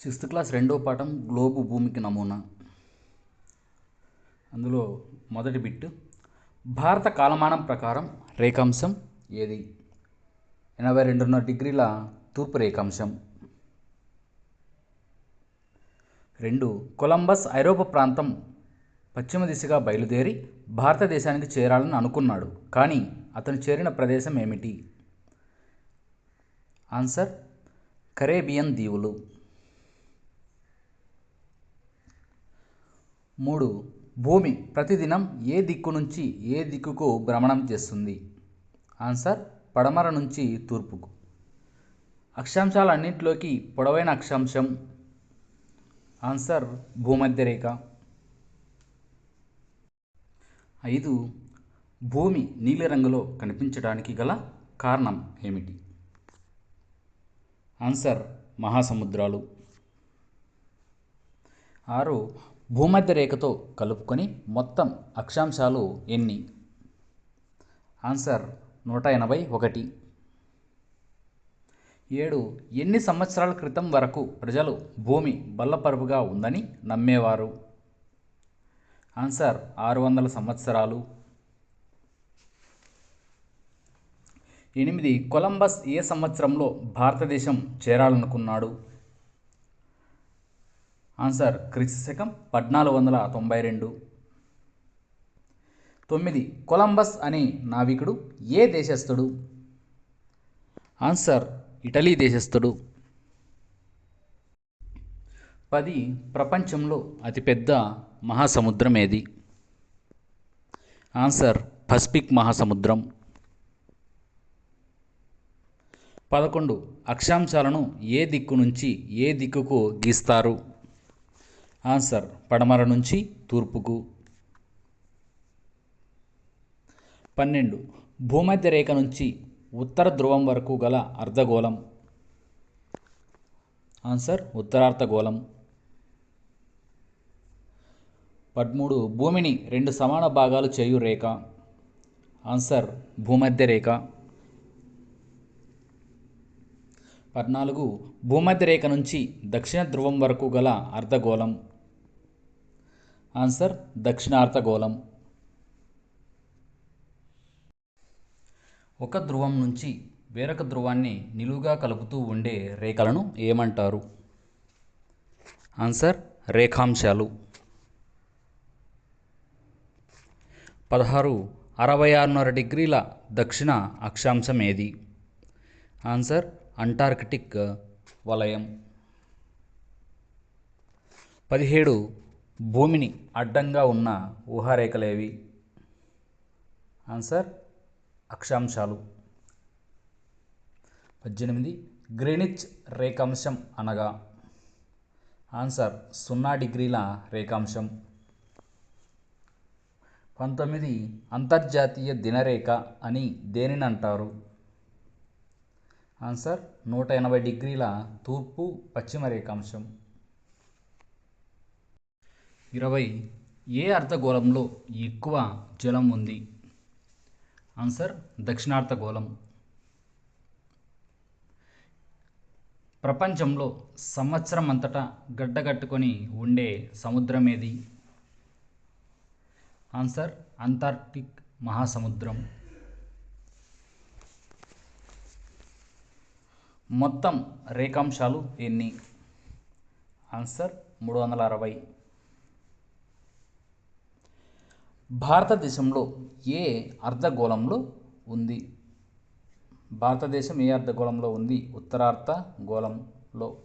Sixth class రెండో పాఠం globe భూమికి నమూనా. అందులో మొదటి బిట్టు భారత కాలమానం ప్రకారం రేఖాంశం ఏది? ఎనభై రెండున్నర డిగ్రీల తూర్పు రేఖాంశం. రెండు కొలంబస్ ఐరోపా ప్రాంతం పశ్చిమ దిశగా బయలుదేరి భారతదేశానికి చేరాలని అనుకున్నాడు కానీ అతను చేరిన ప్రదేశం ఏమిటి? ఆన్సర్ కరేబియన్ దీవులు. మూడు భూమి ప్రతిదినం ఏ దిక్కు నుంచి ఏ దిక్కుకు భ్రమణం చేస్తుంది? ఆన్సర్ పడమర నుంచి తూర్పుకు. అక్షాంశాలన్నింటిలోకి పొడవైన అక్షాంశం? ఆన్సర్ భూమధ్య రేఖ. ఐదు భూమి నీలిరంగులో కనిపించడానికి గల కారణం ఏమిటి? ఆన్సర్ మహాసముద్రాలు. ఆరు భూమధ్య రేఖతో కలుపుకొని మొత్తం అక్షాంశాలు ఎన్ని? ఆన్సర్ నూట ఎనభై ఒకటి. ఏడు ఎన్ని సంవత్సరాల క్రితం వరకు ప్రజలు భూమి బల్లపరుపుగా ఉందని నమ్మేవారు? ఆన్సర్ ఆరు వందల సంవత్సరాలు. ఎనిమిది కొలంబస్ ఏ సంవత్సరంలో భారతదేశం చేరాలనుకున్నాడు? ఆన్సర్ క్రీస్తు శకం పద్నాలుగు వందల తొంభై రెండు. తొమ్మిది కొలంబస్ అనే నావికుడు ఏ దేశస్థుడు? Answer Italy దేశస్థుడు. పది ప్రపంచంలో అతిపెద్ద మహాసముద్రం ఏది ఆన్సర్ పసిఫిక్ మహాసముద్రం. పదకొండు అక్షాంశాలను ఏ దిక్కు నుంచి ఏ దిక్కుకు గీస్తారు? ఆన్సర్ పడమర నుంచి తూర్పుకు. పన్నెండు. భూమధ్య రేఖ నుంచి ఉత్తర ధ్రువం వరకు గల అర్ధగోళం. ఆన్సర్ ఉత్తరార్ధగోళం పదమూడు. భూమిని రెండు సమాన భాగాలు చేయు రేఖ. ఆన్సర్ భూమధ్య రేఖ. పద్నాలుగు. భూమధ్య రేఖ నుంచి దక్షిణ ధ్రువం వరకు గల అర్ధగోళం. ఆన్సర్ దక్షిణార్థగోళం ఒక ధ్రువం నుంచి వేరొక ధ్రువాన్ని నిలువుగా కలుపుతూ ఉండే రేఖలను ఏమంటారు? ఆన్సర్ రేఖాంశాలు. పదహారు అరవై ఆరున్నర డిగ్రీల దక్షిణ అక్షాంశం ఏది ఆన్సర్ అంటార్కిటిక్ వలయం. పదిహేడు భూమిని అడ్డంగా ఉన్న ఊహారేఖలేవి? ఆన్సర్ అక్షాంశాలు. పద్దెనిమిది. గ్రీనిచ్ రేఖాంశం అనగా? ఆన్సర్ సున్నా డిగ్రీల రేఖాంశం. పంతొమ్మిది. అంతర్జాతీయ దినరేఖ అని దేనిని అంటారు? ఆన్సర్ నూట ఎనభై డిగ్రీల తూర్పు పశ్చిమ రేఖాంశం. ఇరవై ఏ అర్ధగోళంలో ఎక్కువ జలం ఉంది? ఆన్సర్ దక్షిణార్ధగోళం. ప్రపంచంలో సంవత్సరం అంతటా గడ్డగట్టుకొని ఉండే సముద్రం ఏది ఆన్సర్ అంటార్క్టిక్ మహాసముద్రం. మొత్తం రేఖాంశాలు ఎన్ని? ఆన్సర్ మూడు వందల అరవై. భారతదేశంలో ఏ అర్ధగోళంలో ఉంది? భారతదేశం ఏ అర్ధగోళంలో ఉంది? ఉత్తరార్ధ గోళంలో.